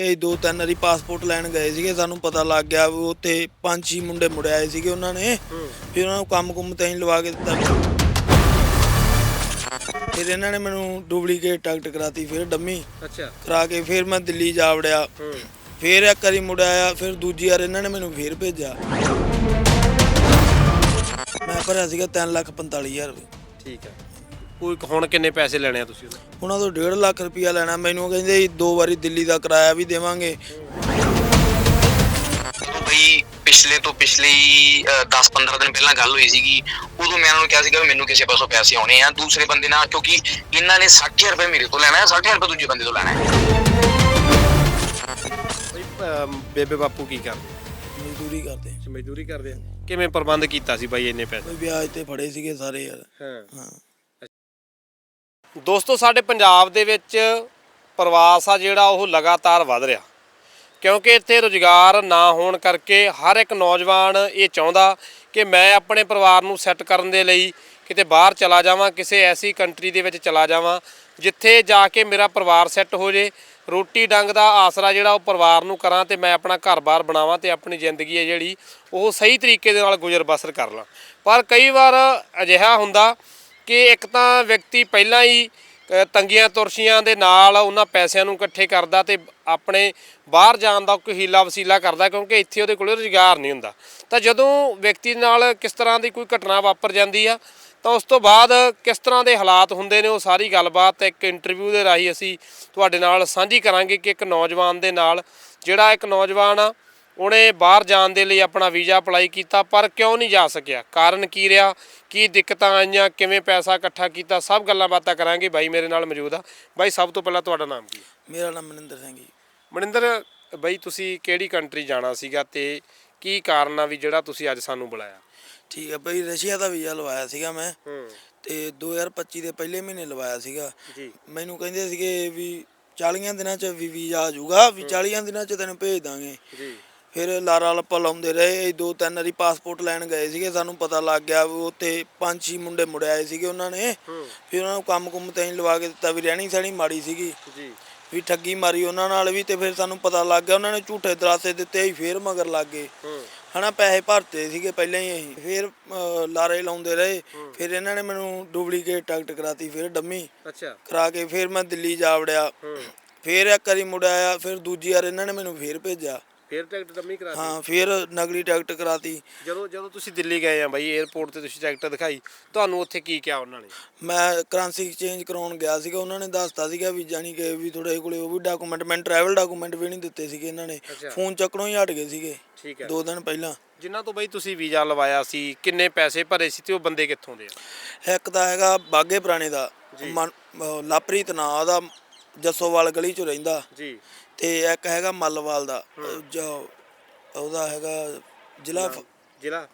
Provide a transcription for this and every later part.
ਇਹ ਦੋ ਤਿੰਨ ਵਾਰੀ ਪਾਸਪੋਰਟ ਲੈਣ ਗਏ ਸੀਗੇ ਸਾਨੂੰ ਪਤਾ ਲੱਗ ਗਿਆ ਵੀ ਉੱਥੇ ਪੰਜ ਛੇ ਮੁੰਡੇ ਮੁੜ ਆਏ ਸੀਗੇ ਉਹਨਾਂ ਨੇ। ਫਿਰ ਉਹਨਾਂ ਨੂੰ ਕੰਮ ਕੁੰਮ ਤਾਂ ਲਵਾ ਕੇ ਦਿੱਤਾ। ਫਿਰ ਇਹਨਾਂ ਨੇ ਮੈਨੂੰ ਡੁਪਲੀਕੇਟ ਟਿਕਟ ਕਰਾਤੀ ਫਿਰ ਡੰਮੀ। ਅੱਛਾ। ਕਰਾ ਕੇ ਫਿਰ ਮੈਂ ਦਿੱਲੀ ਜਾ ਵੜਿਆ। ਫਿਰ ਇੱਕ ਵਾਰੀ ਮੁੜ ਆਇਆ ਫਿਰ ਦੂਜੀ ਵਾਰ ਇਹਨਾਂ ਨੇ ਮੈਨੂੰ ਫਿਰ ਭੇਜਿਆ। ਮੈਂ ਭਰਿਆ ਸੀਗਾ 3 ਲੱਖ 45000 ਰੁਪਏ। ਠੀਕ ਹੈ ਕੋਈ ਹੁਣ ਕਿੰਨੇ ਪੈਸੇ ਲੈਣੇ ਆ ਤੁਸੀਂ ਉਹਦੇ? ਉਹਨਾਂ ਤੋਂ 1.5 ਲੱਖ ਰੁਪਇਆ ਲੈਣਾ। ਮੈਨੂੰ ਕਹਿੰਦੇ ਸੀ ਦੋ ਵਾਰੀ ਦਿੱਲੀ ਦਾ ਕਿਰਾਇਆ ਵੀ ਦੇਵਾਂਗੇ। ਉਦੋਂ ਬਈ ਪਿਛਲੇ ਤੋਂ ਪਿਛਲੇ 10-15 ਦਿਨ ਪਹਿਲਾਂ ਗੱਲ ਹੋਈ ਸੀਗੀ। ਉਦੋਂ ਮੈਂ ਉਹਨਾਂ ਨੂੰ ਕਿਹਾ ਸੀਗਾ ਵੀ ਮੈਨੂੰ ਕਿਸੇ ਪਾਸੋਂ ਪੈਸੇ ਆਉਣੇ ਆ। ਦੂਸਰੇ ਬੰਦੇ ਨਾਲ ਕਿਉਂਕਿ ਇਹਨਾਂ ਨੇ 60000 ਰੁਪਏ ਮੇਰੇ ਤੋਂ ਲੈਣਾ ਹੈ 60000 ਰੁਪਏ ਦੂਜੇ ਬੰਦੇ ਤੋਂ ਲੈਣਾ ਹੈ। ਬਈ ਅਮ, ਬੇਬੇ ਬਾਪੂ ਕੀ ਕਰਦੇ? ਮਜ਼ਦੂਰੀ ਕਰਦੇ। ਮਜ਼ਦੂਰੀ ਕਰਦੇ ਆ। ਕਿਵੇਂ ਪ੍ਰਬੰਧ ਕੀਤਾ ਸੀ ਬਾਈ ਇੰਨੇ ਪੈਸੇ? ਕੋਈ ਵਿਆਜ ਤੇ ਫੜੇ ਸੀਗੇ ਸਾਰੇ ਯਾਰ। ਹਾਂ। ਹਾਂ। ਦੋਸਤੋ, ਸਾਡੇ ਪੰਜਾਬ ਦੇ ਵਿੱਚ ਪ੍ਰਵਾਸ ਆ ਜਿਹੜਾ, ਉਹ ਲਗਾਤਾਰ ਵਧ ਰਿਹਾ। ਕਿਉਂਕਿ ਇੱਥੇ ਰੁਜ਼ਗਾਰ ਨਾ ਹੋਣ ਕਰਕੇ ਹਰ ਇੱਕ ਨੌਜਵਾਨ ਇਹ ਚਾਹੁੰਦਾ ਕਿ ਮੈਂ ਆਪਣੇ ਪਰਿਵਾਰ ਨੂੰ ਸੈੱਟ ਕਰਨ ਦੇ ਲਈ ਕਿਤੇ ਬਾਹਰ ਚਲਾ ਜਾਵਾਂ, ਕਿਸੇ ਐਸੀ ਕੰਟਰੀ ਦੇ ਵਿੱਚ ਚਲਾ ਜਾਵਾਂ, ਜਿੱਥੇ ਜਾ ਕੇ ਮੇਰਾ ਪਰਿਵਾਰ ਸੈੱਟ ਹੋ ਜੇ। ਰੋਟੀ ਡੰਗ ਦਾ ਆਸਰਾ ਜਿਹੜਾ, ਉਹ ਪਰਿਵਾਰ ਨੂੰ ਕਰਾਂ ਤੇ ਮੈਂ ਆਪਣਾ ਘਰ-ਬਾਰ ਬਣਾਵਾਂ ਤੇ ਆਪਣੀ ਜ਼ਿੰਦਗੀ ਹੈ ਜਿਹੜੀ, ਉਹ ਸਹੀ ਤਰੀਕੇ ਦੇ ਨਾਲ ਗੁਜ਼ਰ ਬਸਰ ਕਰ ਲਾਂ। ਪਰ ਕਈ ਵਾਰ ਅਜਿਹਾ ਹੁੰਦਾ ਕਿ ਇੱਕ ਤਾਂ ਵਿਅਕਤੀ ਪਹਿਲਾਂ ਹੀ ਤੰਗੀਆਂ ਤੁਰਸ਼ੀਆਂ ਦੇ ਨਾਲ ਉਹਨਾਂ ਪੈਸਿਆਂ ਨੂੰ ਇਕੱਠੇ ਕਰਦਾ ਤੇ ਆਪਣੇ ਬਾਹਰ ਜਾਣ ਦਾ ਕੋਈ ਹੀਲਾ ਵਸੀਲਾ ਕਰਦਾ ਕਿਉਂਕਿ ਇੱਥੇ ਉਹਦੇ ਕੋਲ ਰੁਜ਼ਗਾਰ ਨਹੀਂ ਹੁੰਦਾ। ਤਾਂ ਜਦੋਂ ਵਿਅਕਤੀ ਨਾਲ ਕਿਸ ਤਰ੍ਹਾਂ ਦੀ ਕੋਈ ਘਟਨਾ ਵਾਪਰ ਜਾਂਦੀ ਆ, ਤਾਂ ਉਸ ਤੋਂ ਬਾਅਦ ਕਿਸ ਤਰ੍ਹਾਂ ਦੇ ਹਾਲਾਤ ਹੁੰਦੇ ਨੇ ਉਹ ਸਾਰੀ ਗੱਲਬਾਤ ਇੱਕ ਇੰਟਰਵਿਊ ਦੇ ਰਾਹੀਂ ਅਸੀਂ ਤੁਹਾਡੇ ਨਾਲ ਸਾਂਝੀ ਕਰਾਂਗੇ ਕਿ ਇੱਕ ਨੌਜਵਾਨ ਦੇ ਨਾਲ ਜਿਹੜਾ ਇੱਕ ਨੌਜਵਾਨ ਆ ਉਹਨੇ ਬਾਹਰ ਜਾਣ ਦੇ ਲਈ ਆਪਣਾ ਵੀਜ਼ਾ ਅਪਲਾਈ ਕੀਤਾ ਪਰ ਕਿਉਂ ਨਹੀਂ ਜਾ ਸਕਿਆ? ਕਾਰਨ ਕੀ ਰਿਹਾ? ਕੀ ਦਿੱਕਤਾਂ ਆਈਆਂ? ਕਿਵੇਂ ਪੈਸਾ ਇਕੱਠਾ ਕੀਤਾ? ਸਭ ਗੱਲਾਂ ਬਾਤਾਂ ਕਰਾਂਗੇ। ਬਾਈ ਮੇਰੇ ਨਾਲ ਮੌਜੂਦ ਆ। ਬਾਈ ਸਭ ਤੋਂ ਪਹਿਲਾਂ ਤੁਹਾਡਾ ਨਾਮ ਕੀ ਮੇਰਾ ਨਾਮ ਮਨਿੰਦਰ ਸਿੰਘ ਜੀ। ਮਨਿੰਦਰ ਬਾਈ ਤੁਸੀਂ ਕਿਹੜੀ ਕੰਟਰੀ ਜਾਣਾ ਸੀਗਾ ਤੇ ਕੀ ਕਾਰਨ ਆ ਵੀ ਜਿਹੜਾ ਤੁਸੀਂ ਅੱਜ ਸਾਨੂੰ ਬੁਲਾਇਆ? ਠੀਕ ਹੈ ਬਈ ਰਸ਼ੀਆ ਦਾ ਵੀਜ਼ਾ ਲਵਾਇਆ ਸੀਗਾ ਮੈਂ। ਤੇ 2025 ਦੇ ਪਹਿਲੇ ਮਹੀਨੇ ਲਵਾਇਆ ਸੀਗਾ। ਜੀ। ਮੈਨੂੰ ਕਹਿੰਦੇ ਸੀਗੇ ਵੀ 40 ਦਿਨਾਂ ਚ ਵੀ ਵੀਜ਼ਾ ਆ ਜਾਊਗਾ। ਵੀ 40 ਦਿਨਾਂ ਚ ਤੈਨੂੰ ਭੇਜ ਦਾਂਗੇ। ਜੀ। ਫਿਰ ਲਾਰਾ ਲੱਪਾ ਲਾਉਂਦੇ ਰਹੇ। ਇਹ ਦੋ ਤਿੰਨ ਵਾਰੀ ਪਾਸਪੋਰਟ ਲੈਣ ਗਏ ਸੀਗੇ। ਸਾਨੂੰ ਪਤਾ ਲੱਗ ਗਿਆ ਵੀ ਉੱਥੇ ਪੰਜ ਛੇ ਮੁੰਡੇ ਮੁੜ ਆਏ ਸੀਗੇ ਉਹਨਾਂ ਨੇ। ਫਿਰ ਉਹਨਾਂ ਨੂੰ ਕੰਮ ਕੁੰਮ ਤਾਂ ਹੀ ਲਵਾ ਕੇ ਦਿੱਤਾ ਵੀ ਰਹਿਣੀ ਸਹਿਣੀ ਮਾੜੀ ਸੀਗੀ। ਜੀ। ਵੀ ਠੱਗੀ ਮਾਰੀ ਉਹਨਾਂ ਨਾਲ ਵੀ ਤੇ ਫਿਰ ਸਾਨੂੰ ਪਤਾ ਲੱਗ ਗਿਆ ਉਹਨਾਂ ਨੇ ਝੂਠੇ ਦਰਾਸੇ ਦਿੱਤੇ ਅਸੀਂ ਫੇਰ ਮਗਰ ਲੱਗ ਗਏ। ਹਨਾ ਪੈਸੇ ਭਰਤੇ ਸੀਗੇ ਪਹਿਲਾਂ ਹੀ ਅਸੀਂ। ਫਿਰ ਲਾਰੇ ਲਾਉਂਦੇ ਰਹੇ। ਫਿਰ ਇਹਨਾਂ ਨੇ ਮੈਨੂੰ ਡੁਪਲੀਕੇਟ ਟਿਕਟ ਕਰਾਤੀ ਫਿਰ ਡੰਮੀ। ਅੱਛਾ। ਕਰਾ ਕੇ ਫਿਰ ਮੈਂ ਦਿੱਲੀ ਜਾ ਵੜਿਆ। ਫਿਰ ਇੱਕ ਵਾਰੀ ਮੁੜ ਆਇਆ। ਫਿਰ ਦੂਜੀ ਵਾਰ ਇਹਨਾਂ ਨੇ ਮੈਨੂੰ ਫਿਰ ਭੇਜਿਆ। ਫੇਰ ਟਿਕਟ ਦਮੀ ਕਰਾ ਦਿੱਤੀ ਹਾਂ ਫਿਰ ਨਕਲੀ ਟਿਕਟ ਕਰਾਤੀ। ਜਦੋਂ ਜਦੋਂ ਤੁਸੀਂ ਦਿੱਲੀ ਗਏ ਆ ਬਾਈ 에어ਪੋਰਟ ਤੇ ਤੁਸੀਂ ਟਿਕਟ ਦਿਖਾਈ ਤੁਹਾਨੂੰ ਉੱਥੇ ਕੀ ਕਿਹਾ ਉਹਨਾਂ ਨੇ? ਮੈਂ ਕਰੰਸੀ ਐਕਸਚੇਂਜ ਕਰਾਉਣ ਗਿਆ ਸੀਗਾ ਉਹਨਾਂ ਨੇ ਦੱਸਤਾ ਸੀਗਾ ਵੀ ਜਾਨੀ ਕਿ ਵੀ ਤੁਹਾਡੇ ਕੋਲੇ ਉਹ ਵੀ ਡਾਕੂਮੈਂਟ ਮੈਂ ਟਰੈਵਲ ਡਾਕੂਮੈਂਟ ਵੀ ਨਹੀਂ ਦਿੱਤੇ ਸੀਗੇ ਇਹਨਾਂ ਨੇ। ਫੋਨ ਚੱਕਣੋਂ ਹੀ ਹਟ ਗਏ ਸੀਗੇ ਠੀਕ ਹੈ। ਦੋ ਦਿਨ ਪਹਿਲਾਂ। ਜਿਨ੍ਹਾਂ ਤੋਂ ਬਾਈ ਤੁਸੀਂ ਵੀਜ਼ਾ ਲਵਾਇਆ ਸੀ ਕਿੰਨੇ ਪੈਸੇ ਭਰੇ ਸੀ ਤੇ ਉਹ ਬੰਦੇ ਕਿੱਥੋਂ ਦੇ ਆ? ਇੱਕ ਤਾਂ ਹੈਗਾ ਬਾਗੇ ਪੁਰਾਣੇ ਦਾ ਲਾਪਰੀਤ ਨਾਂ ਉਹਦਾ ਜੱਸੋਵਾਲ ਗਲੀ ਚ ਰਹਿੰਦਾ। ਜੀ। ਤੇ ਇੱਕ ਹੈਗਾ ਮੱਲਵਾਲ ਦਾ ਜੋ ਉਹਦਾ ਹੈਗਾ ਜ਼ਿਲ੍ਹਾ ਫ- ਜ਼ਿਲ੍ਹਾ?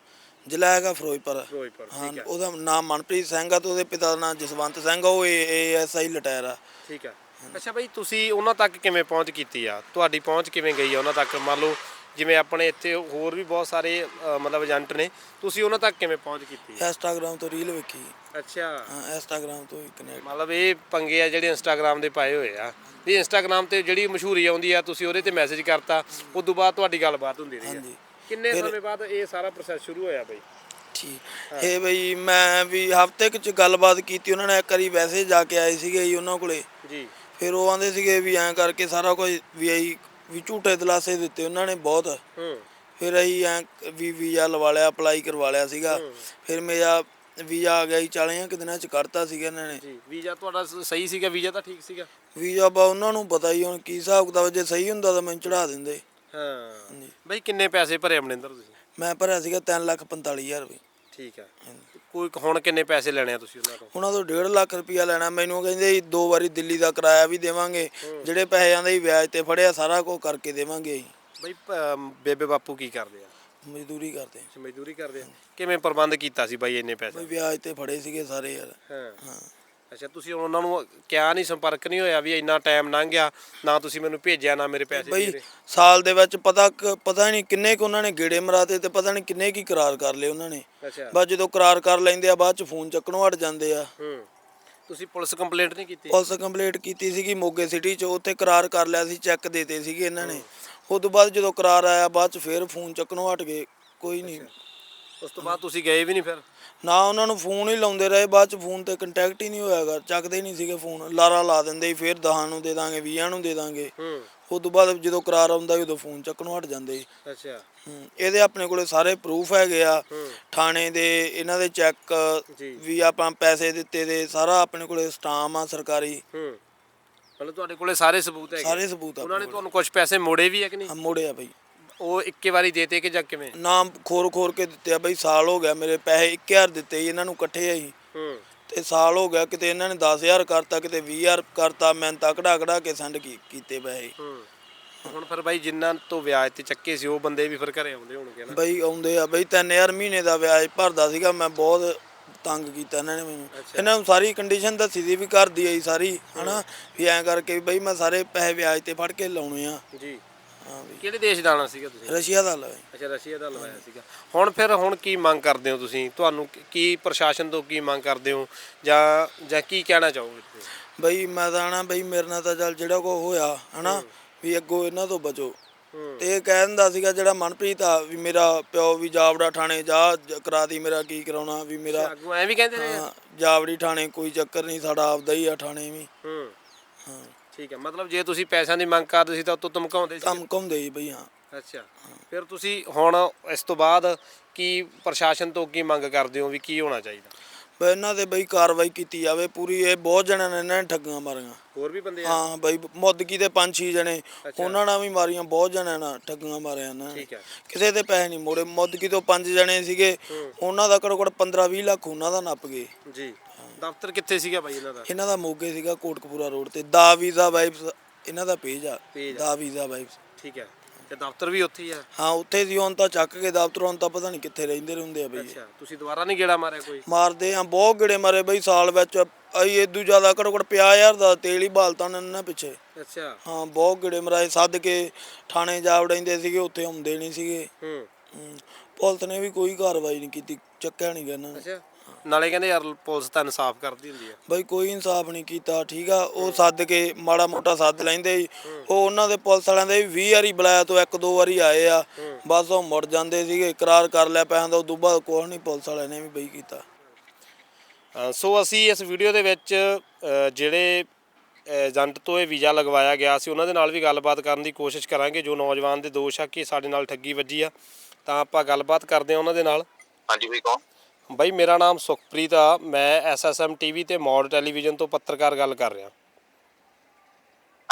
ਜ਼ਿਲ੍ਹਾ ਹੈਗਾ ਫਿਰੋਜ਼ਪੁਰ। ਫਿਰੋਜ਼ਪੁਰ ਹਾਂ ਠੀਕ ਹੈ। ਉਹਦਾ ਨਾਮ ਮਨਪ੍ਰੀਤ ਸਿੰਘ ਆ ਤੇ ਉਹਦੇ ਪਿਤਾ ਦਾ ਨਾਮ ਜਸਵੰਤ ਸਿੰਘ ਆ ਉਹ ਏਐਸਆਈ ਲਟਾਇਰ ਆ। ਠੀਕ ਹੈ। ਅੱਛਾ ਬਾਈ ਤੁਸੀਂ ਉਹਨਾਂ ਤੱਕ ਕਿਵੇਂ ਪਹੁੰਚ ਕੀਤੀ ਆ? ਤੁਹਾਡੀ ਪਹੁੰਚ ਕਿਵੇਂ ਗਈ ਆ ਉਹਨਾਂ ਤੱਕ? ਮੰਨ ਲਓ ਜਿਵੇਂ ਆਪਣੇ ਇੱਥੇ ਹੋਰ ਵੀ ਬਹੁਤ ਸਾਰੇ ਅ, ਮਤਲਬ ਏਜੰਟ ਨੇ ਤੁਸੀਂ ਉਹਨਾਂ ਤੱਕ ਕਿਵੇਂ ਪਹੁੰਚ ਕੀਤੀ ਇੰਸਟਾਗ੍ਰਾਮ ਤੋਂ ਰੀਲ ਵੇਖੀ। ਅੱਛਾ। ਹਾਂ ਇੰਸਟਾਗ੍ਰਾਮ ਤੋਂ ਹੀ ਕਨੈਕਟ ਮਤਲਬ ਇਹ ਪੰਗੇ ਆ ਜਿਹੜੇ ਇੰਸਟਾਗ੍ਰam ਦੇ ਪਾਏ ਹੋਏ ਆ। ਵੀ ਇੰਸਟਾਗ੍ਰam ਤੇ ਜਿਹੜੀ ਮਸ਼ਹੂਰੀ ਆਉਂਦੀ ਆ ਤੁਸੀਂ ਉਹਦੇ ਤੇ ਮੈਸੇਜ ਕਰਤਾ ਉਸ ਤੋਂ ਬਾਅਦ ਤੁਹਾਡੀ ਗੱਲਬਾਤ ਹੁੰਦੀ ਰਹੀ ਆ। ਹਾਂਜੀ। ਕਿੰਨੇ ਸਮੇਂ ਬਾਅਦ ਇਹ ਸਾਰਾ ਪ੍ਰੋਸੈਸ ਸ਼ੁਰੂ ਹੋਇਆ ਬਈ? ਠੀਕ। ਇਹ ਬਈ ਮੈਂ ਵੀ ਹਫ਼ਤੇ ਕੁ ਚ ਗੱਲਬਾਤ ਕੀਤੀ ਉਹਨਾਂ ਨੇ ਇੱਕ ਵਾਰੀ ਵੈਸੇ ਜਾ ਕੇ ਆਏ ਸੀਗੇ ਜੀ ਉਹਨਾਂ ਕੋਲੇ। ਜੀ। ਫਿਰ ਉਹ ਆਂਦੇ ਸੀਗੇ ਵੀ ਐਂ ਕਰਕੇ ਸਾਰਾ ਕੁਝ ਵੀ ਆਈ ਵੀ ਝੂਠੇ ਦਿਲਾਸੇ ਦਿੱਤੇ ਉਹਨਾਂ ਨੇ ਬਹੁਤ। ਹੂੰ। ਫਿਰ ਅਸੀਂ ਐਂ ਵੀ ਵੀਜ਼ਾ ਲਵਾ ਲਿਆ ਅਪਲਾਈ ਕਰਵਾ ਲਿਆ ਸੀਗਾ। ਫਿਰ ਮੇਰਾ ਵੀਜ਼ਾ ਆ ਗਿਆ ਜੀ 40 ਕਿ ਦਿਨਾਂ ਚ ਕੱਢਤਾ ਸੀਗਾ ਇਹਨਾਂ ਨੇ। ਜੀ ਵੀਜ਼ਾ ਤੁਹਾਡਾ ਸ- ਸਹੀ ਸੀਗਾ ਵੀਜ਼ਾ ਤਾਂ ਠੀਕ ਸੀਗਾ? ਵੀਜ਼ਾ ਬਾ ਉਹਨਾਂ ਨੂੰ ਪਤਾ ਹੀ ਹੁਣ ਕੀ ਹਿਸਾਬ ਕਿਤਾਬ ਜੇ ਸਹੀ ਹੁੰਦਾ ਤਾਂ ਮੈਨੂੰ ਚੜਾ ਦਿੰਦੇ। ਹਾਂ। ਬਈ ਕਿੰਨੇ ਪੈਸੇ ਭਰੇ ਅਮਰਿੰਦਰ ਤੁਸੀਂ? ਮੈਂ ਭਰਿਆ ਸੀਗਾ 3 ਲੱਖ 45000 ਰੁਪਏ। ਠੀਕ ਹੈ। ਕੋਈ ਹੁਣ ਕਿੰਨੇ ਪੈਸੇ ਲੈਣੇ ਆ ਤੁਸੀਂ ਉਹਨਾਂ ਤੋਂ ਉਹਨਾਂ ਤੋਂ 1.5 ਲੱਖ ਰੁਪਇਆ ਲੈਣਾ ਮੈਨੂੰ ਕਹਿੰਦੇ ਸੀ ਦੋ ਵਾਰੀ ਦਿੱਲੀ ਦਾ ਕਿਰਾਇਆ ਵੀ ਦੇਵਾਂਗੇ ਜਿਹੜੇ ਪੈਸੇ ਆਂਦੇ ਸੀ ਵਿਆਜ ਤੇ ਫੜਿਆ ਸਾਰਾ ਕੁਝ ਕਰਕੇ ਦੇਵਾਂਗੇ ਬਈ ਪ- ਬੇਬੇ ਬਾਪੂ ਕੀ ਕਰਦੇ ਆ? ਮਜ਼ਦੂਰੀ ਕਰਦੇ ਮਜ਼ਦੂਰੀ ਕਰਦੇ ਆ। ਕਿਵੇਂ ਪ੍ਰਬੰਧ ਕੀਤਾ ਸੀ ਬਾਈ ਇੰਨੇ ਬਈ ਪੈਸੇ ਵਿਆਜ ਤੇ ਫੜੇ ਸੀਗੇ ਸਾਰੇ ਯਾਰ। ਹਾਂ। ਹਾਂ। ਅੱਛਾ ਤੁਸੀਂ ਉਹਨਾਂ ਨੂੰ ਕਿਹਾ ਨਹੀਂ ਸੰਪਰਕ ਨਹੀਂ ਹੋਇਆ ਵੀ ਇੰਨਾ ਟਾਈਮ ਲੰਘ ਗਿਆ ਨਾ ਤੁਸੀਂ ਮੈਨੂੰ ਭੇਜਿਆ ਨਾ ਮੇਰੇ ਪੈਸੇ ਬਈ। ਸਾਲ ਦੇ ਵਿੱਚ ਪਤਾ ਪਤਾ ਨਹੀਂ ਕਿੰਨੇ ਕੁ ਉਹਨਾਂ ਨੇ ਗੇੜੇ ਮਰਾਤੇ ਤੇ ਪਤਾ ਨਹੀਂ ਕਿੰਨੇ ਕੀ ਕਰਾਰ ਕਰ ਲਏ ਉਹਨਾਂ ਨੇ। ਅੱਛਾ। ਬਸ ਜਦੋਂ ਕਰਾਰ ਕਰ ਲੈਂਦੇ ਆ ਬਾਅਦ ਚ ਫੋਨ ਚੱਕਣੋਂ ਹਟ ਜਾਂਦੇ ਆ। ਹੂੰ। ਤੁਸੀਂ ਪੁਲਿਸ ਕੰਪਲੇਂਟ ਨਹੀਂ ਕੀਤੀ? ਪੁਲਿਸ ਕੰਪਲੀਟ ਕੀਤੀ ਸੀਗੀ ਮੋਗੇ ਸਿਟੀ 'ਚ ਉੱਥੇ ਕਰਾਰ ਕਰ ਲਿਆ ਸੀ ਚੈੱਕ ਦੇਤੇ ਸੀਗੇ ਇਹਨਾਂ ਨੇ। ਉਸ ਤੋਂ ਬਾਅਦ ਜਦੋਂ ਕਰਾਰ ਆਇਆ ਬਾਅਦ 'ਚ ਫੇਰ ਫੋਨ ਚੱਕਣੋਂ ਹਟ ਗਏ ਕੋਈ ਨਹੀਂ ਉਸ ਤੋਂ ਬਾਅਦ ਤੁਸੀਂ ਗਏ ਵੀ ਨਹੀਂ ਫਿਰ? ਨਾ ਉਹਨਾਂ ਨੂੰ ਫੋਨ ਹੀ ਲਾਉਂਦੇ ਰਹੇ ਬਾਅਦ 'ਚ ਫੋਨ ਤੇ ਕੰਟੈਕਟ ਹੀ ਨਹੀਂ ਹੋਇਆਗਾ ਚੱਕਦੇ ਹੀ ਨਹੀਂ ਸੀਗੇ ਫੋਨ ਲਾਰਾ ਲਾ ਦਿੰਦੇ ਸੀ ਫੇਰ 10 ਨੂੰ ਦੇ ਦਾਂਗੇ 20 ਨੂੰ ਦੇ ਦਾਂਗੇ। ਹੂੰ। ਉਸ ਤੋਂ ਬਾਅਦ ਜਦੋਂ ਕਰਾਰ ਆਉਂਦਾ ਸੀ, ਉਦੋਂ ਫੋਨ ਚੱਕਣੋਂ ਹਟ ਜਾਂਦੇ ਸੀ। ਅੱਛਾ। ਹੂੰ, ਇਹਦੇ ਆਪਣੇ ਕੋਲੇ ਸਾਰੇ ਪ੍ਰੂਫ ਹੈਗੇ ਆ। ਹੂੰ। ਥਾਣੇ ਦੇ ਇਹਨਾਂ ਦੇ ਚੈੱਕ ਜੀ। ਵੀ ਆਪਾਂ ਪੈਸੇ ਦਿੱਤੇ ਦੇ ਸਾਰਾ ਆਪਣੇ ਕੋਲੇ ਸਟਾਮ ਆ ਸਰਕਾਰੀ। ਹੂੰ। ਮਤਲਬ ਤੁਹਾਡੇ ਕੋਲੇ ਸਾਰੇ ਸਬੂਤ ਹੈਗੇ? ਸਾਰੇ ਸਬੂਤ ਆ ਉਹਨਾਂ ਨੇ ਤੁਹਾਨੂੰ ਕੁਝ ਪੈਸੇ ਮੋੜੇ ਵੀ ਹੈ ਕਿ ਨਹੀਂ? ਆ ਮੋੜਿਆ ਬਈ। ਉਹ ਇੱਕੇ ਵਾਰੀ ਦੇਤੇ ਕਿ ਜਾਂ ਕਿਵੇਂ? ਨਾਮ ਖੋਰ ਖੋਰ ਕੇ ਦਿੱਤੇ ਆ ਬਈ ਸਾਲ ਹੋ ਗਿਆ ਮੇਰੇ ਪੈਸੇ 1000 ਦਿੱਤੇ ਸੀ ਇਹਨਾਂ ਨੂੰ ਇਕੱਠੇ ਆ ਜੀ। ਹੂੰ। ਤੇ ਸਾਲ ਹੋ ਗਿਆ ਕਿਤੇ ਇਹਨਾਂ ਨੇ 10000 ਕਰਤਾ ਕਿਤੇ 20000 ਕਰਤਾ ਮੈਂ ਤਾਂ ਕਢਾ ਕਢਾ ਕੇ ਸੈਂਡ ਕੀਤੇ ਪੈਸੇ। ਹੂੰ। ਹੁਣ ਫਿਰ ਬਾਈ ਜਿਨ੍ਹਾਂ ਤੋਂ ਵਿਆਜ ਤੇ ਚੱਕੇ ਸੀ ਉਹ ਬੰਦੇ ਵੀ ਫਿਰ ਘਰੇ ਆਉਂਦੇ ਹੋਣਗੇ ਨਾ। ਬਈ ਆਉਂਦੇ ਆ ਬਈ 3000 ਮਹੀਨੇ ਦਾ ਵਿਆਜ ਭਰਦਾ ਸੀਗਾ ਮੈਂ ਬਹੁਤ ਤੰਗ ਕੀਤਾ ਇਹਨਾਂ ਨੇ ਮੈਨੂੰ। ਇਹਨਾਂ ਨੂੰ ਸਾਰੀ ਕੰਡੀਸ਼ਨ ਦੱਸੀ ਸੀ ਵੀ ਘਰ ਦੀ ਆਈ ਸਾਰੀ ਹਨਾ? ਵੀ ਐਂ ਕਰਕੇ ਬਈ ਮੈਂ ਸਾਰੇ ਪੈਸੇ ਵਿਆਜ ਤੇ ਫੜ ਕੇ ਲਾਉਣੇ ਆ। ਜੀ। ਹਾਂ ਕਿਹੜੇ ਦੇਸ਼ ਦਾ ਆਣਾ ਸੀਗਾ ਤੁਸੀਂ? ਰਸ਼ੀਆ ਦਾ ਲਾਇਆ ਅੱਛਾ ਰਸ਼ੀਆ ਦਾ ਲਵਾਇਆ ਸੀਗਾ। ਹੁਣ ਫਿਰ ਹੁਣ ਕੀ ਮੰਗ ਕਰਦੇ ਹੋ ਤੁਸੀਂ? ਤੁਹਾਨੂੰ ਕੀ- ਕੀ ਪ੍ਰਸ਼ਾਸਨ ਤੋਂ ਕੀ ਮੰਗ ਕਰਦੇ ਹੋ? ਜਾਂ ਜਾਂ ਕੀ ਕਹਿਣਾ ਚਾਹੋਗੇ ਤੁਸੀਂ? ਬਈ ਮੈਂ ਤਾਂ ਆਣਾ ਬਈ ਮੇਰੇ ਨਾਲ ਤਾਂ ਚੱਲ ਜਿਹੜਾ ਕੋ ਹੋਇਆ ਹਨਾ? ਵੀ ਅੱਗੋਂ ਇਹਨਾਂ ਤੋਂ ਬਚੋ। ਹੂੰ। ਤੇ ਇਹ ਕਹਿ ਦਿੰਦਾ ਸੀਗਾ ਜਿਹੜਾ ਮਨਪ੍ਰੀਤ ਆ ਵੀ ਮੇਰਾ ਪਿਓ ਵੀ ਜਾਵੜਾ ਥਾਣੇ ਜਾ ਜ- ਕਰਾ ਦੀ ਮੇਰਾ ਕੀ ਕਰਾਉਣਾ ਵੀ ਮੇਰਾ ਐ ਵੀ ਕਹਿੰਦੇ ਨੇ? ਹਾਂ, ਜਾਵੜੀ ਥਾਣੇ ਕੋਈ ਚੱਕਰ ਨਹੀਂ ਸਾਡਾ ਆਪਦਾ ਹੀ ਆ ਥਾਣੇ ਵੀ। ਹੂੰ। ਹਾਂ। ਠੀਕ ਹੈ ਮਤਲਬ ਜੇ ਤੁਸੀਂ ਪੈਸਿਆਂ ਦੀ ਮੰਗ ਕਰਦੇ ਸੀ ਤਾਂ ਉਤੋਂ ਧਮਕਾਉਂਦੇ ਸੀ? ਕੰਮ ਹੀ ਬਈ ਹਾਂ। ਅੱਛਾ ਫਿਰ ਤੁਸੀਂ ਹੁਣ ਇਸ ਤੋਂ ਬਾਅਦ ਕੀ ਪ੍ਰਸ਼ਾਸਨ ਤੋਂ ਕੀ ਮੰਗ ਕਰਦੇ ਹੋ ਵੀ ਕੀ ਹੋਣਾ ਚਾਹੀਦਾ? ਬਈ ਇਹਨਾਂ ਤੇ ਬਈ ਕਾਰਵਾਈ ਕੀਤੀ ਜਾਵੇ ਪੂਰੀ ਇਹ ਬਹੁਤ ਜਣਿਆਂ ਨੇ ਇਹਨਾਂ ਨੇ ਠੱਗੀਆਂ ਮਾਰੀਆਂ। ਹੋਰ ਵੀ ਬੰਦੇ ਆ? ਹਾਂ ਬਈ ਮੁੱਦਕੀ ਦੇ ਪੰਜ ਛੇ ਜਣੇ ਉਹਨਾਂ ਨਾਲ ਵੀ ਮਾਰੀਆਂ ਬਹੁਤ ਜਣਿਆਂ ਨਾਲ ਠੱਗੀਆਂ ਮਾਰਿਆ ਇਹਨਾਂ ਨੇ। ਠੀਕ ਹੈ। ਕਿਸੇ ਦੇ ਪੈਸੇ ਨਹੀਂ ਮੋੜੇ ਮੁੱਦਕੀ ਤੋਂ ਪੰਜ ਜਣੇ ਸੀਗੇ ਉਹਨਾਂ ਦਾ ਘੱਟੋ ਘੱਟ 15 20 ਲੱਖ ਉਹਨਾਂ ਦਾ ਨੱਪ ਗਏ। ਜੀ। ਦਫ਼ਤਰ ਕਿੱਥੇ ਸੀਗਾ ਬਾਈ ਇਹਨਾਂ ਦਾ? ਇਹਨਾਂ ਦਾ ਮੋਗੇ ਸੀਗਾ ਕੋਟਕਪੂਰਾ ਰੋਡ ਤੇ ਦਾ ਵੀਜ਼ਾ ਵਾਈਬਸ ਇਹਨਾਂ ਦਾ ਪੇਜ ਆ। Page ਆ। ਦਾ ਵੀਜ਼ਾ ਵਾਈਬਸ। ਠੀਕ ਹੈ। ਤੇ ਦਫ਼ਤਰ ਵੀ ਉੱਥੇ ਹੀ ਆ? ਹਾਂ ਉੱਥੇ ਸੀ ਹੁਣ ਤਾਂ ਚੱਕ ਕੇ ਦਫ਼ਤਰੋਂ ਹੁਣ ਤਾਂ ਪਤਾ ਨਹੀਂ ਕਿੱਥੇ ਰਹਿੰਦੇ ਰਹਿੰਦੇ ਆ ਬਈ। ਇਹ। ਅੱਛਾ ਤੁਸੀਂ ਦੁਬਾਰਾ ਨਹੀਂ ਗੇੜਾ ਮਾਰਿਆ ਕੋਈ? ਮਾਰਦੇ ਆ ਬਹੁਤ ਗੇੜੇ ਮਾਰੇ ਬਈ ਸਾਲ ਵਿੱਚ। ਅਈ ਇਦੂ ਜ਼ਿਆਦਾ ਘੱਟੋ ਘੱਟ 50000 ਦਾ ਤੇਲ ਹੀ ਬਾਲਤਾ ਉਹਨਾਂ ਨੇ ਪਿੱਛੇ। ਅੱਛਾ। ਹਾਂ ਬਹੁਤ ਗੇੜੇ ਮਰਾਏ ਸੱਦ ਕੇ ਥਾਣੇ ਜਾ ਵੜਾਂਦੇ ਸੀਗੇ ਉੱਥੇ ਆਉਂਦੇ ਨਹੀਂ ਸੀਗੇ। ਹੂੰ। ਹੂੰ। ਪੁਲਿਸ ਨੇ ਵੀ ਕੋਈ ਕਾਰਵਾਈ ਨਹੀਂ ਕੀਤੀ ਚੱਕਿਆ ਨਹੀਂ ਗਿਆ ਇਹਨਾਂ ਨੇ। ਅੱਛਾ। ਨਾਲੇ ਕਹਿੰਦੇ ਯਾਰ ਪੁਲਿਸ ਤਾਂ ਇਨਸਾਫ ਕਰਦੀ ਹੁੰਦੀ ਆ। ਬਈ ਕੋਈ ਇਨਸਾਫ ਨਹੀਂ ਕੀਤਾ ਠੀਕ ਆ ਉਹ ਸੱਦ ਕੇ ਮਾੜਾ ਮੋਟਾ ਸੱਦ ਲੈਂਦੇ ਸੀ। ਉਹ ਉਹਨਾਂ ਦੇ ਪੁਲਿਸ ਵਾਲਿਆਂ ਦੇ ਵੀ 20 ਵਾਰੀ ਬੁਲਾਇਆ ਤੋਂ ਇੱਕ ਦੋ ਵਾਰੀ ਆਏ ਆ। ਬਸ ਉਹ ਮੁੜ ਜਾਂਦੇ ਸੀਗੇ ਇਕਰਾਰ ਕਰ ਲਿਆ ਪੈਸਿਆਂ ਦਾ ਉਦੋਂ ਬਾਅਦ ਕੋਈ ਨਹੀਂ ਪੁਲਿਸ ਵਾਲਿਆਂ ਨੇ ਵੀ ਬਈ ਕੀਤਾ। ਅ, ਸੋ ਅਸੀਂ ਇਸ ਵੀਡੀਓ ਦੇ ਵਿੱਚ ਅ, ਜਿਹੜੇ ਏਜੰਟ ਤੋਂ ਇਹ ਵੀਜ਼ਾ ਲਗਵਾਇਆ ਗਿਆ ਸੀ ਉਹਨਾਂ ਦੇ ਨਾਲ ਵੀ ਗੱਲਬਾਤ ਕਰਨ ਦੀ ਕੋਸ਼ਿਸ਼ ਕਰਾਂਗੇ। ਜੋ ਨੌਜਵਾਨ ਦੇ ਦੋਸ਼ ਆ ਕਿ ਸਾਡੇ ਨਾਲ ਠੱਗੀ ਵੱਜੀ ਆ। ਤਾਂ ਆਪਾਂ ਗੱਲਬਾਤ ਕਰਦੇ ਹਾਂ ਉਹਨਾਂ ਦੇ ਨਾਲ। ਹਾਂਜੀ ਬਈ ਕੌਣ? ਬਾਈ ਮੇਰਾ ਨਾਮ ਸੁਖਪ੍ਰੀਤ ਆ। ਮੈਂ ਐਸਐਸਐਮ ਟੀਵੀ ਤੇ ਮੌਡ ਟੈਲੀਵਿਜ਼ਨ ਤੋਂ ਪੱਤਰਕਾਰ ਗੱਲ ਕਰ ਰਿਹਾ।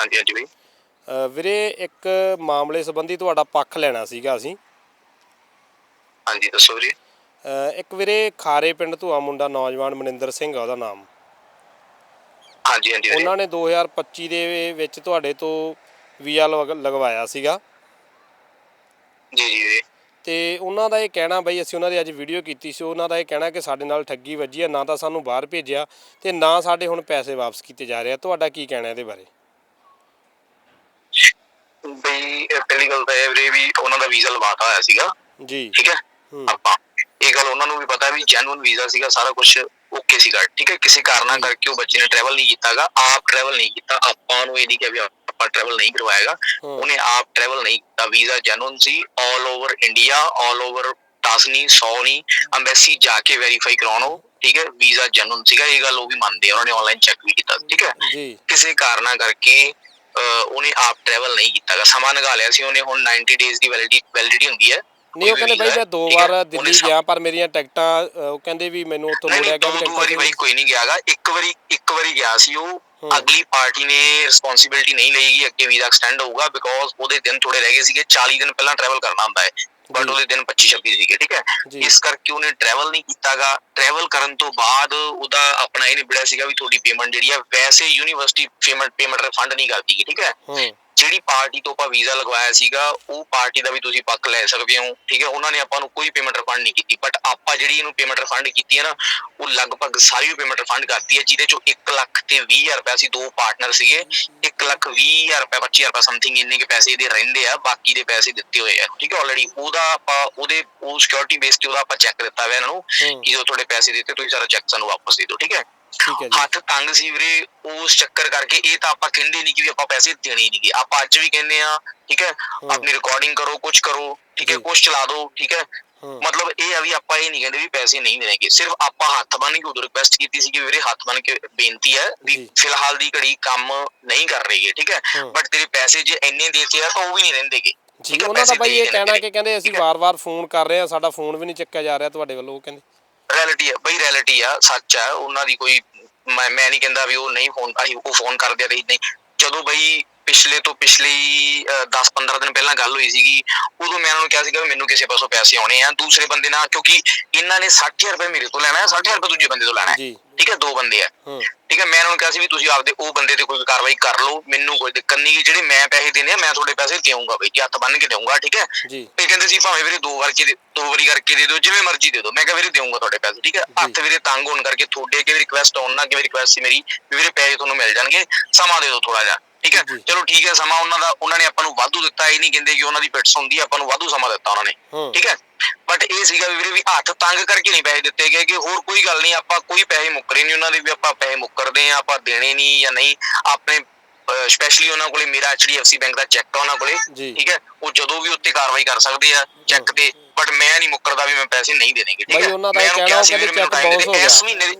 ਹਾਂਜੀ ਹਾਂਜੀ ਬਈ। ਵੀਰੇ ਇੱਕ ਮਾਮਲੇ ਸੰਬੰਧੀ ਤੁਹਾਡਾ ਪੱਖ ਲੈਣਾ ਸੀਗਾ ਅਸੀਂ। ਹਾਂਜੀ ਦੱਸੋ ਵੀਰੇ। ਅ, ਇੱਕ ਵੀਰੇ ਖਾਰੇ ਪਿੰਡ ਤੋਂ ਆ ਮੁੰਡਾ ਨੌਜਵਾਨ ਮਨਿੰਦਰ ਸਿੰਘ ਆ ਉਹਦਾ ਨਾਮ। ਹਾਂਜੀ ਹਾਂਜੀ ਉਹਨਾਂ ਨੇ 2025 ਦੇ ਵਿੱਚ ਤੁਹਾਡੇ ਤੋਂ ਵੀਜ਼ਾ ਲਗ- ਲਗਵਾਇਆ ਸੀਗਾ। ਜੀ ਜੀ ਤੇ ਉਹਨਾਂ ਦਾ ਇਹ ਕਹਿਣਾ ਬਈ ਅਸੀਂ ਉਹਨਾਂ ਦੀ ਅੱਜ ਵੀਡੀਓ ਕੀਤੀ ਸੀ ਉਹਨਾਂ ਦਾ ਇਹ ਕਹਿਣਾ ਕਿ ਸਾਡੇ ਨਾਲ ਠੱਗੀ ਵੱਜੀ ਆ ਨਾ ਤਾਂ ਸਾਨੂੰ ਬਾਹਰ ਭੇਜਿਆ ਤੇ ਨਾ ਸਾਡੇ ਹੁਣ ਪੈਸੇ ਵਾਪਸ ਕੀਤੇ ਜਾ ਰਹੇ ਆ। ਤੁਹਾਡਾ ਕੀ ਕਹਿਣਾ ਇਹਦੇ ਬਾਰੇ? ਬਈ ਪਹਿਲੀ ਗੱਲ ਤਾਂ ਇਹ ਵੀਰੇ ਵੀ ਉਹਨਾਂ ਦਾ ਵੀਜ਼ਾ ਲਵਾਤਾ ਹੋਇਆ ਸੀਗਾ ਜੀ। ਠੀਕ ਹੈ? ਹੂੰ। ਆਪਾਂ ਇਹ ਗੱਲ ਉਹਨਾਂ ਨੂੰ ਵੀ ਪਤਾ ਵੀ ਜੈਨੂਨ ਵੀਜ਼ਾ ਸੀਗਾ ਸਾਰਾ ਕੁਝ ਓਕੇ ਸੀਗਾ ਠੀਕ ਹੈ? ਕਿਸੇ ਕਾਰਨਾਂ ਕਰਕੇ ਉਹ ਬੱਚੇ ਨੇ ਟਰੈਵਲ ਨਹੀਂ ਕੀਤਾਗਾ ਆਪ ਟਰੈਵਲ ਨਹੀਂ ਕੀਤਾ ਆਪਾਂ ਨੂੰ ਇਹ ਨਹੀਂ ਕਿ ਵੀ ਆਪਾਂ ਟਰੈਵਲ ਨਹੀਂ ਕਰਵਾਏਗਾ। ਉਹਨੇ ਆਪ ਟਰੈਵਲ ਨਹੀਂ ਕੀਤਾ। ਵੀਜ਼ਾ ਜੈਨੂਨ ਸੀ। 올 ਓਵਰ ਇੰਡੀਆ 올 ਓਵਰ ਟਾਸਨੀ ਸੌਨੀ ਅੰਬੈਸੀ ਜਾ ਕੇ ਵੈਰੀਫਾਈ ਕਰਾਉਣੋ ਠੀਕ ਹੈ ਵੀਜ਼ਾ ਜੈਨੂਨ ਸੀਗਾ। ਇਹ ਗੱਲ ਉਹ ਵੀ ਮੰਨਦੇ ਆ। ਉਹਨਾਂ ਨੇ ਆਨਲਾਈਨ ਚੈੱਕ ਵੀ ਕੀਤਾ। ਠੀਕ ਹੈ। ਕਿਸੇ ਕਾਰਨਾਂ ਕਰਕੇ ਉਹਨੇ ਆਪ ਟਰੈਵਲ ਨਹੀਂ ਕੀਤਾਗਾ ਸਮਾਂ ਲਗਾ ਲਿਆ ਸੀ। ਉਹਨੇ ਹੁਣ 90 ਡੇਜ਼ ਦੀ ਵੈਲਿਡਿਟੀ ਵੈਲਿਡਿਟੀ ਹੁੰਦੀ ਹੈ। ਨਹੀਂ ਉਹ ਕਹਿੰਦੇ ਬਈ ਮੈਂ ਦੋ? ਵਾਰ ਦਿੱਲੀ ਗਿਆ ਪਰ ਮੇਰੀਆਂ ਟਿਕਟਾਂ ਉਹ ਕਹਿੰਦੇ ਵੀ ਮੈਨੂੰ ਉੱਥੋਂ ਨਹੀਂ ਮੁੜਿਆ ਨਹੀਂ ਗਿਆ ਟਿਕਟਾਂ ਬਾਈ ਕੋਈ ਨਹੀਂ ਗਿਆਗਾ ਇੱਕ ਵਾਰੀ ਇੱਕ ਵਾਰੀ ਗਿਆ ਸੀ ਉਹ। ਅਗਲੀ ਪਾਰਟੀ ਨੇ ਰਿਸਪੌਂਸਿਬਿਲਟੀ ਨਹੀਂ ਲਈਗੀ ਅੱਗੇ ਵੀਜ਼ਾ ਐਕਸਟੈਂਡ ਹੋਊਗਾ ਬਿਕੋਜ਼ ਉਹਦੇ ਦਿਨ ਥੋੜੇ ਰਹਿ ਗਏ ਸੀਗੇ 40 ਦਿਨ ਪਹਿਲਾਂ ਟਰੈਵਲ ਕਰਨਾ ਹੁੰਦਾ ਹੈ ਬਟ। ਉਹਦੇ ਦਿਨ 25 26 ਸੀਗੇ ਠੀਕ ਹੈ। ਇਸ ਕਰਕੇ ਉਹਨੇ ਟਰੈਵਲ ਨਹੀਂ ਕੀਤਾਗਾ। ਟਰੈਵਲ ਕਰਨ ਤੋਂ ਬਾਅਦ ਉਹਦਾ ਆਪਣਾ ਇਹ ਨਿਬੜਿਆ ਸੀਗਾ ਵੀ ਤੁਹਾਡੀ ਪੇਮੈਂਟ ਜਿਹੜੀ ਆ ਵੈਸੇ ਯੂਨੀਵਰਸਿਟੀ ਪੇਮੈਂਟ ਪੇਮੈਂਟ ਰਿਫੰਡ ਨਹੀਂ ਕਰਦੀ ਠੀਕ ਹੂੰ। ਜਿਹੜੀ ਪਾਰਟੀ ਤੋਂ ਆਪਾਂ ਵੀਜ਼ਾ ਲਗਵਾਇਆ ਸੀਗਾ ਉਹ ਪਾਰਟੀ ਦਾ ਵੀ ਤੁਸੀਂ ਪੱਖ ਲੈ ਸਕਦੇ ਹੋ ਠੀਕ ਹੈ? ਉਹਨਾਂ ਨੇ ਆਪਾਂ ਨੂੰ ਕੋਈ ਪੇਮੈਂਟ ਰਿਫੰਡ ਨਹੀਂ ਕੀਤੀ ਬਟ ਆਪਾਂ ਜਿਹੜੀ ਇਹਨੂੰ ਪੇਮੈਂਟ ਰਿਫੰਡ ਕੀਤੀ ਹੈ ਨਾ ਉਹ ਲਗਭਗ ਸਾਰੀ ਪੇਮੈਂਟ ਰਿਫੰਡ ਕਰਤੀ ਹੈ ਜਿਹਦੇ ਚੋਂ 1 ਲੱਖ ਤੇ 20000 ਰੁਪਏ ਸੀ ਦੋ ਪਾਰਟਨਰ ਸੀਗੇ। 1 ਲੱਖ 20000 ਰੁਪਏ 25000 ਰੁਪਏ ਸਮਥਿੰਗ ਇੰਨੇ ਕੇ ਪੈਸੇ ਇਹਦੇ ਰਹਿੰਦੇ ਆ ਬਾਕੀ ਦੇ ਪੈਸੇ ਦਿੱਤੇ ਹੋਏ ਆ ਠੀਕ ਹੈ? ਆਲਰੇਡੀ ਉਹਦਾ ਆਪਾਂ ਉਹਦੇ ਉਹ ਸਿਕਿਉਰਿਟੀ ਬੇਸ ਤੇ ਉਹਦਾ ਆਪਾਂ ਚੈੱਕ ਦਿੱਤਾ ਹੋਇਆ ਇਹਨਾਂ ਨੂੰ। ਕਿ ਜੋ ਤੁਹਾਡੇ ਪੈਸੇ ਦਿੱਤੇ ਤੁਸੀਂ ਸਾਰਾ ਚੈੱਕ ਸਾਨੂੰ ਵਾਪਸ ਦੇ ਦਿਓ ਠੀਕ ਹੈ? ਠੀਕ ਹੈ ਜੀ ਹੱਥ ਤੰਗ ਸੀ ਵੀਰੇ ਉਸ ਚੱਕਰ ਕਰਕੇ ਇਹ ਤਾਂ ਆਪਾਂ ਕਹਿੰਦੇ ਨਹੀਂ ਕਿ ਵੀ ਆਪਾਂ ਪੈਸੇ ਦੇਣੇ ਨਹੀਂਗੇ ਆਪਾਂ ਅੱਜ ਵੀ ਕਹਿੰਦੇ ਆ ਠੀਕ ਹੈ ਆਪਣੀ ਰਿਕਾਰਡਿੰਗ ਕਰੋ ਕੁਝ ਕਰੋ ਠੀਕ ਹੈ। ਕੁਝ ਚਲਾ ਦਿਓ ਠੀਕ ਹੈ। ਮਤਲਬ ਇਹ ਆ ਵੀ ਆਪਾਂ ਇਹ ਨਹੀਂ ਕਹਿੰਦੇ ਵੀ ਪੈਸੇ ਨਹੀਂ ਦੇਣਗੇ ਸਿਰਫ ਆਪਾਂ ਹੱਥ ਬੰਨ ਕੇ ਉਦੋਂ ਰਿਕੁਐਸਟ ਕੀਤੀ ਸੀ ਕਿ ਵੀਰੇ ਹੱਥ ਬੰਨ ਕੇ ਬੇਨਤੀ ਹੈ ਵੀ। ਫਿਲਹਾਲ ਦੀ ਘੜੀ ਕੰਮ ਨਹੀਂ ਕਰ ਰਹੀ ਹੈ ਠੀਕ ਹੈ। ਬਟ ਤੇਰੇ ਪੈਸੇ ਜੇ ਇੰਨੇ ਦੇਤੇ ਆ ਤਾਂ ਉਹ ਵੀ ਨਹੀਂ ਰਹਿੰਦੇਗੇ ਜੀ ਉਹਨਾਂ ਦਾ ਬਾਈ ਇਹ ਕਹਿਣਾ। ਕਿ ਕਹਿੰਦੇ ਅਸੀਂ। ਵਾਰ-ਵਾਰ ਫੋਨ ਕਰ ਰਹੇ ਆ ਸਾਡਾ ਫੋਨ ਵੀ ਨਹੀਂ ਚੱਕਿਆ ਜਾ ਰਿਹਾ ਤੁਹਾਡੇ ਵੱਲੋਂ ਉਹ ਕਹਿੰਦੇ ਰੈਲਿਟੀ ਹੈ ਬਈ ਰੈਲਿਟੀ ਆ, ਸੱਚ ਆ, ਉਹਨਾਂ ਦੀ ਕੋਈ, ਮੈਂ ਮੈਂ ਨਹੀਂ ਕਹਿੰਦਾ ਵੀ ਉਹ ਨਹੀਂ ਫੋਨ ਅਸੀਂ ਉਹ ਫੋਨ ਕਰਦੇ ਰਹੀ ਨਹੀਂ। ਜਦੋਂ ਬਈ ਪਿਛਲੇ ਤੋਂ ਪਿਛਲੇ 10-15 ਦਿਨ ਪਹਿਲਾਂ ਗੱਲ ਹੋਈ ਸੀਗੀ, ਉਦੋਂ ਮੈਂ ਉਹਨਾਂ ਨੂੰ ਕਿਹਾ ਸੀਗਾ ਵੀ ਮੈਨੂੰ ਕਿਸੇ ਪਾਸੋਂ ਪੈਸੇ ਆਉਣੇ ਆ, ਦੂਸਰੇ ਬੰਦੇ ਨਾਲ, ਕਿਉਂਕਿ ਇਹਨਾਂ ਨੇ 60000 ਰੁਪਏ ਮੇਰੇ ਤੋਂ ਲੈਣਾ ਹੈ 60000 ਰੁਪਏ ਦੂਜੇ ਬੰਦੇ ਤੋਂ ਲੈਣਾ ਹੈ। ਠੀਕ ਹੈ ਦੋ ਬੰਦੇ ਆ। ਠੀਕ ਹੈ ਮੈਂ ਉਹਨਾਂ ਨੂੰ ਕਿਹਾ ਸੀ ਵੀ ਤੁਸੀਂ ਆਪਦੇ ਉਹ ਬੰਦੇ ਤੇ ਕੋਈ ਕਾਰਵਾਈ ਕਰ ਲਓ ਮੈਨੂੰ ਕੋਈ ਦਿੱਕਤ ਨਹੀਂ ਜਿਹੜੇ ਮੈਂ ਪੈਸੇ ਦੇਣੇ ਆ ਮੈਂ ਤੁਹਾਡੇ ਪੈਸੇ ਦੇਵਾਂਗਾ ਬਈ ਜੀ ਹੱਥ ਬੰਨ ਕੇ ਦੇਵਾਂਗਾ ਠੀਕ ਹੈ। ਇਹ ਕਹਿੰਦੇ ਸੀ ਭਾਵੇਂ ਵੀਰੇ ਦੋ ਵਾਰ ਕੇ ਦੇ- ਦੋ ਵਾਰੀ ਕਰਕੇ ਦੇ ਦਿਓ ਜਿਵੇਂ ਮਰਜ਼ੀ ਦੇ ਦਿਓ। ਮੈਂ ਕਿਹਾ ਵੀਰੇ ਦੇਵਾਂਗਾ ਤੁਹਾਡੇ ਪੈਸੇ ਠੀਕ ਹੈ। ਹੱਥ ਵੀਰੇ ਤੰਗ ਹੋਣ ਕਰਕੇ ਤੁਹਾਡੇ ਕਿਵੇਂ ਰਿਕੁਐਸਟ ਆਉਣ ਨਾ ਕਿਵੇਂ ਰਿਕੁਐਸਟ ਸੀ ਮੇਰੀ ਵੀ ਵੀਰੇ ਪੈਸੇ ਤੁਹਾਨੂੰ ਮਿਲ ਜਾਣਗੇ ਸਮਾਂ ਦੇ ਦਿਓ ਥੋੜਾ ਜਿਹਾ। ਠੀਕ ਹੈ। ਚਲੋ ਠੀਕ ਹੈ ਸਮਾਂ ਉਹਨਾਂ ਦਾ ਉਹਨਾਂ ਨੇ ਆਪਾਂ ਨੂੰ ਵਾਧੂ ਦਿੱਤਾ ਇਹ ਨਹੀਂ ਕਹਿੰਦੇ ਕਿ ਉਹਨਾਂ ਦੀ ਪਿੱਟ ਹੁੰਦੀ ਆਪਾਂ ਨੂੰ ਵਾਧੂ ਸਮਾਂ ਦਿੱਤਾ ਉਹਨਾਂ ਨੇ। ਠੀਕ ਹੈ? ਬਟ ਇਹ ਸੀਗਾ ਵੀ ਵੀਰੇ ਵੀ ਹੱਥ ਤੰਗ ਕਰਕੇ ਨਹੀਂ ਪੈਸੇ ਦਿੱਤੇ ਗਏ ਕਿ ਹੋਰ ਕੋਈ ਗੱਲ ਨਹੀਂ ਆਪਾਂ ਕੋਈ ਪੈਸੇ ਮੁੱਕਰੇ ਨਹੀਂ ਉਹਨਾਂ ਦੇ ਵੀ ਆਪਾਂ ਪੈਸੇ ਮੁੱਕਰਦੇ ਆ ਆਪਾਂ ਦੇਣੇ ਨਹੀਂ ਜਾਂ ਨਹੀਂ। ਆਪਣੇ ਸਪੈਸ਼ਲੀ ਉਹਨਾਂ ਕੋਲੇ ਮੇਰਾ HDFC ਬੈਂਕ ਦਾ ਚੈੱਕ ਆ ਉਹਨਾਂ ਕੋਲੇ। ਠੀਕ ਹੈ? ਉਹ ਜਦੋਂ ਵੀ ਉੱਤੇ ਕਾਰਵਾਈ ਕਰ ਸਕਦੇ ਆ ਚੈੱਕ ਤੇ ਬਟ ਮੈਂ ਨਹੀਂ ਮੁੱਕਰਦਾ ਵੀ ਮੈਂ ਪੈਸੇ ਨਹੀਂ ਦੇਣਗੇ ਠੀਕ ਹੈ? ਉਹਨਾਂ ਦਾ ਮੈਂ ਉਹਨੂੰ ਕਹਿਣਾ ਕਿਹਾ ਉਹ ਕਹਿੰਦੇ ਦੇ bounce ਹੋ ਗਿਆ। ਮਹੀਨੇ ਦੀ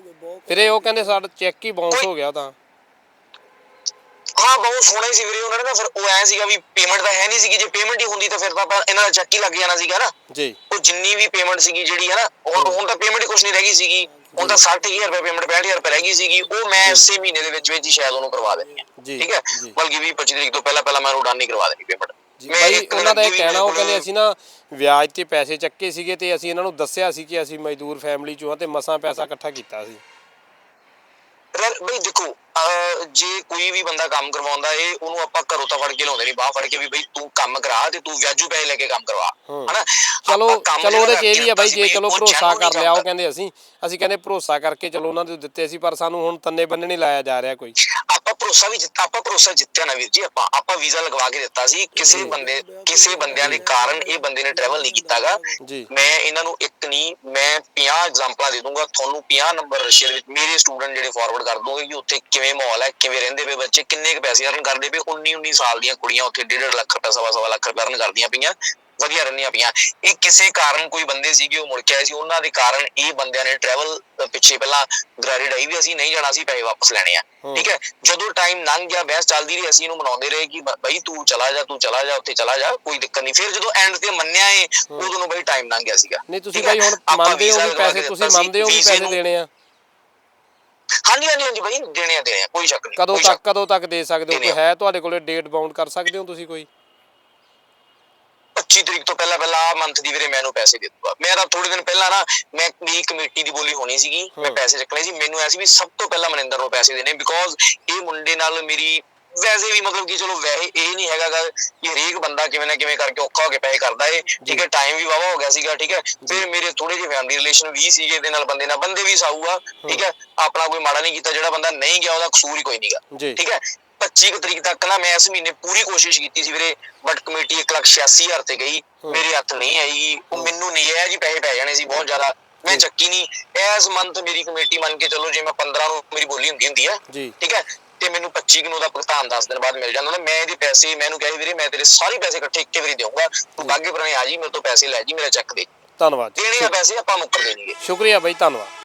ਫਿਰ ਇਹ ਉਹ ਕਹਿੰਦੇ ਸਾਡਾ ਚੈੱਕ ਹੀ ਬਾਉਂਸ ਹੋ ਗਿਆ ਤਾਂ। ਹਾਂ ਬਹੁਤ ਸੋਹਣਾ ਹੀ ਸੀ ਵੀਰੇ ਉਹਨਾਂ ਨੇ ਨਾ ਫਿਰ ਉਹ ਐ ਸੀਗਾ ਵੀ ਪੇਮੈਂਟ ਤਾਂ ਹੈ ਨਹੀਂ ਸੀਗੀ ਜੇ ਪੇਮੈਂਟ ਹੀ ਹੁੰਦੀ ਤਾਂ ਫਿਰ ਤਾਂ ਆਪਾਂ ਇਹਨਾਂ ਦਾ ਚੱਕ ਹੀ ਲੱਗ ਜਾਣਾ ਸੀਗਾ ਨਾ। ਜੀ। ਉਹ ਜਿੰਨੀ ਵੀ ਪੇਮੈਂਟ ਸੀਗੀ ਜਿਹੜੀ ਹੈ ਨਾ ਹੁਣ ਹੁਣ ਤਾਂ ਪੇਮੈਂਟ ਕੁਝ ਨਹੀਂ ਰਹਿ ਗਈ ਸੀਗੀ। ਹੁਣ ਤਾਂ 60000 ਰੁਪਏ ਪੇਮੈਂਟ 65000 ਰੁਪਏ ਰਹਿ ਗਈ ਸੀਗੀ। ਉਹ ਮੈਂ ਇਸੇ ਮਹੀਨੇ ਦੇ ਵਿੱਚ ਵਿੱਚ ਹੀ ਸ਼ਾਇਦ ਉਹਨੂੰ ਕਰਵਾ ਦੇਣੀ ਹੈ ਠੀਕ ਹੈ। ਬਲਕਿ 20 25 ਤਰੀਕ ਤੋਂ ਪਹਿਲਾਂ ਪਹਿਲਾਂ ਮੈਂ ਉਹਨੂੰ ਡਨ ਹੀ ਕਰਵਾ ਦੇਣੀ ਪੇਮੈਂਟ ਬਾਈ ਉਹਨਾਂ ਦਾ ਇਹ ਕਹਿਣਾ ਉਹ ਕਹਿੰਦੇ ਅਸੀਂ ਨਾ ਵਿਆਜ ਤੇ ਪੈਸੇ ਚੱਕੇ ਸੀਗੇ ਤੇ ਅਸੀਂ ਇਹਨਾਂ ਨੂੰ ਦੱਸਿਆ ਸੀ ਕਿ ਅਸੀਂ ਮਜ਼ਦੂਰ ਫੈਮਿਲੀ ਚੋਂ ਆ ਤੇ ਮਸਾਂ ਪੈਸਾ ਇਕੱਠਾ ਕੀਤਾ ਸੀ। ਬਈ ਦੇਖੋ ਜੇ ਕੋਈ ਵੀ ਬੰਦਾ ਕੰਮ ਕਰਵਾਉਂਦਾ ਏ ਉਹਨੂੰ ਆਪਾਂ ਘਰੋਂ ਤਾਂ ਫੜ ਕੇ ਲਾਉਂਦੇ ਨਹੀਂ ਬਾਹਰ ਫੜ ਕੇ ਵੀ ਬਈ ਤੂੰ ਕੰਮ ਕਰਾ ਤੇ ਤੂੰ ਵਿਆਜੂ ਪੈਸੇ ਲੈ ਕੇ ਕੰਮ ਕਰਵਾ। ਹਨਾ? ਚਲੋ ਚਲੋ ਉਹਦੇ ਚ ਇਹ ਵੀ ਆ ਬਾਈ ਜੇ ਚਲੋ ਭਰੋਸਾ ਕਰ ਲਿਆ ਉਹ ਕਹਿੰਦੇ ਅਸੀਂ ਅਸੀਂ ਕਹਿੰਦੇ ਭਰੋਸਾ ਕਰਕੇ ਚਲੋ ਉਹਨਾਂ ਦੇ ਦਿੱਤੇ ਸੀ ਪਰ ਸਾਨੂੰ ਹੁਣ ਤੰਨੇ ਬੰਨੇ ਨਹੀਂ ਲਾਇਆ ਜਾ ਰਿਹਾ ਕੋਈ। ਭਰੋਸਾ ਵੀ ਜਿੱਤਾ ਆਪਾਂ ਭਰੋਸਾ ਜਿੱਤਿਆ ਨਾ ਵੀਰ ਜੀ ਆਪਾਂ ਆਪਾਂ ਵੀਜ਼ਾ ਲਗਵਾ ਕੇ ਦਿੱਤਾ ਸੀ। ਕਿਸੇ ਬੰਦੇ ਕਿਸੇ ਬੰਦਿਆਂ ਦੇ ਕਾਰਨ ਇਹ ਬੰਦੇ ਨੇ ਟਰੈਵਲ ਨਹੀਂ ਕੀਤਾਗਾ। ਮੈਂ ਇਹਨਾਂ ਨੂੰ ਇੱਕ ਨਹੀਂ ਮੈਂ 50 ਐਗਜ਼ਾਮਪਲਾਂ ਦੇ ਦੂੰਗਾ। ਤੁਹਾਨੂੰ 50 ਨੰਬਰ ਰਸ਼ੀਆ ਦੇ ਵਿੱਚ ਮੇਰੇ ਸਟੂਡੈਂਟ ਜਿਹੜੇ ਫਾਰਵਰਡ ਕਰ ਦੂੰਗੇ ਕਿ ਉੱਥੇ ਕਿਵੇਂ ਮਾਹੌਲ ਹੈ ਕਿਵੇਂ ਰਹਿੰਦੇ ਪਏ ਬੱਚੇ ਕਿੰਨੇ ਕੁ ਪੈਸੇ ਅਰਨ ਕਰਦੇ ਪਏ 19 19 ਸਾਲ ਦੀਆਂ ਕੁੜੀਆਂ ਉੱਥੇ 1.5 ਲੱਖ ਰੁਪਏ ਸਵਾ ਸਵਾ ਲੱਖ ਰੁਪਏ ਅਰਨ ਕਰਦੀਆਂ ਪਈਆਂ। ਵਧੀਆ ਰਹਿੰਦੀਆਂ ਪਈਆਂ। ਇਹ ਕਿਸੇ ਕਾਰਨ ਕੋਈ ਬੰਦੇ ਸੀਗੇ ਉਹ ਮੁੜ ਕੇ ਆਏ ਸੀ। ਉਹਨਾਂ ਦੇ ਕਾਰਨ ਇਹ ਬੰਦਿਆਂ ਨੇ ਟਰੈਵਲ ਪਿੱਛੇ ਪਹਿਲਾਂ ਗਰਾਰੀ ਡਾਈ ਵੀ ਅਸੀਂ ਨਹੀਂ ਜਾਣਾ ਸੀ ਪੈਸੇ ਵਾਪਸ ਲੈਣੇ ਆ। ਠੀਕ ਹੈ? ਜਦੋਂ ਟਾਈਮ ਲੰਘ ਗਿਆ ਬਹਿਸ ਚੱਲਦੀ ਰਹੀ ਅਸੀਂ ਇਹਨੂੰ ਮਨਾਉਂਦੇ ਰਹੇ ਕਿ ਬਈ ਤੂੰ ਚਲਾ ਜਾ ਤੂੰ ਚਲਾ ਜਾ ਉੱਥੇ ਚਲਾ ਜਾ ਕੋਈ ਦਿੱਕਤ ਨਹੀਂ। ਫਿਰ ਜਦੋਂ ਐਂਡ ਤੇ ਮੰਨਿਆ ਏ ਉਦੋਂ ਨੂੰ ਬਈ ਟਾਈਮ ਲੰਘ ਗਿਆ ਸੀਗਾ। ਨਹੀਂ ਤੁਸੀਂ? ਬਾਈ ਹੁਣ ਮੰਨਦੇ ਹੋ ਵੀ ਪੈਸੇ ਤੁਸੀਂ ਮੰਨਦੇ ਹੋ ਵੀ ਪੈਸੇ ਦੇਣੇ ਆ? ਹਾਂਜੀ ਹਾਂਜੀ ਹਾਂਜੀ ਬਈ ਦੇਣੇ ਆ ਦੇਣੇ ਆ ਕੋਈ ਸ਼ੱਕ ਨਹੀਂ ਕਦੋਂ ਤੱਕ ਕਦੋਂ ਤੱਕ ਦੇ ਸਕਦੇ ਹੋ? ਕੋਈ ਹੈ ਤੁਹਾਡੇ ਕੋਲੇ ਡੇਟ ਬਾਉਂਡ ਕਰ ਸਕਦੇ ਹੋ ਤੁਸੀਂ ਕੋਈ? 25 ਤਰੀਕ ਤੋਂ ਪਹਿਲਾਂ ਪਹਿਲਾਂ ਮੰਥ ਦੀ ਵੀਰੇ ਮੈਨੂੰ ਪੈਸੇ ਦੇ ਦੂਗਾ। ਮੇਰਾ ਥੋੜੇ ਦਿਨ ਪਹਿਲਾਂ ਨਾ ਮੈਂ ਮੇਰੀ ਕਮੇਟੀ ਦੀ ਬੋਲੀ ਹੋਣੀ ਸੀਗੀ ਮੈਂ। ਪੈਸੇ ਚੱਕਣੇ ਸੀ। ਮੈਨੂੰ ਐਸੀ ਵੀ ਸਭ ਤੋਂ ਪਹਿਲਾਂ ਮਨਿੰਦਰ ਨੂੰ ਪੈਸੇ ਦੇਣੇ ਬਿਕੋਜ਼ ਇਹ ਮੁੰਡੇ ਨਾਲ ਮੇਰੀ ਵੈਸੇ ਵੀ ਮਤਲਬ ਕਿ ਚਲੋ ਵੈਸੇ ਇਹ ਨਹੀਂ ਹੈਗਾ ਗਾ ਕਿ ਹਰੇਕ ਬੰਦਾ ਕਿਵੇਂ ਨਾ ਕਿਵੇਂ ਕਰਕੇ ਔਖਾ ਹੋ ਕੇ ਪੈਸੇ ਕਰਦਾ ਏ। ਠੀਕ ਹੈ ਟਾਈਮ ਵੀ ਵਾਵਾ ਹੋ ਗਿਆ ਸੀਗਾ ਠੀਕ ਹੈ। ਫਿਰ ਮੇਰੇ ਥੋੜੇ ਜਿਹੇ ਫੈਮਿਲੀ ਰਿਲੇਸ਼ਨ ਵੀ ਸੀਗੇ ਇਹਦੇ ਨਾਲ ਬੰਦੇ ਨਾਲ ਬੰਦੇ ਵੀ ਸਾਊ ਆ ਠੀਕ ਹੈ। ਆਪਣਾ ਕੋਈ ਮਾੜਾ ਨਹੀਂ ਕੀਤਾ ਜਿਹੜਾ ਬੰਦਾ ਨਹੀਂ ਗਿਆ ਉਹਦਾ ਕਸੂਰ ਹੀ ਕੋਈ ਨਹੀਂਗਾ ਠੀਕ ਹੈ 25 ਕੁ ਤਰੀਕ ਤੱਕ ਨਾ ਮੈਂ ਇਸ ਮਹੀਨੇ ਪੂਰੀ ਕੋਸ਼ਿਸ਼ ਕੀਤੀ ਸੀ ਵੀਰੇ ਬਟ ਕਮੇਟੀ 186000 ਤੇ ਗਈ। ਮੇਰੇ ਹੱਥ ਨਹੀਂ ਆਈ। ਉਹ ਮੈਨੂੰ ਨਹੀਂ ਆਇਆ ਜੀ ਪੈਸੇ ਪੈ ਜਾਣੇ ਸੀ ਬਹੁਤ ਜ਼ਿਆਦਾ। ਮੈਂ ਚੱਕੀ ਨਹੀਂ। ਐਸ ਮੰਥ ਮੇਰੀ ਕਮੇਟੀ ਮੰਨ ਕੇ ਚੱਲੋ ਜੇ ਮੈਂ 15 ਨੂੰ ਮੇਰੀ ਬੋਲੀ ਹੁੰਦੀ ਹੁੰਦੀ ਆ ਠੀਕ ਹੈ ਤੇ ਮੈਨੂੰ 25 ਨੂੰ ਦਾ ਭੁਗਤਾਨ 10 ਦਿਨ ਬਾਅਦ ਮਿਲ ਜਾਂਦਾ ਨਾ ਮੈਂ ਇਹਦੇ ਪੈਸੇ ਮੈਨੂੰ ਕਿਹਾ ਵੀਰੇ ਮੈਂ ਤੇਰੇ ਸਾਰੇ ਪੈਸੇ ਇਕੱਠੇ ਇੱਕੇ ਵਾਰੀ ਦੇਵਾਂਗਾ ਤੂੰ ਬਾਗੇ ਪੁਰਾਣੇ ਆ ਜੀ ਮੇਰੇ ਤੋਂ ਪੈਸੇ ਲੈ ਜੀ ਮੇਰਾ ਚੱਕ ਦੇ। ਧੰਨਵਾਦ। ਦੇਣੇ ਆ ਪੈਸੇ ਆਪਾਂ ਮੁੱਕਰ ਦੇਣਗੇ ਸ਼ੁਕਰੀਆ ਬਾਈ ਧੰਨਵਾਦ।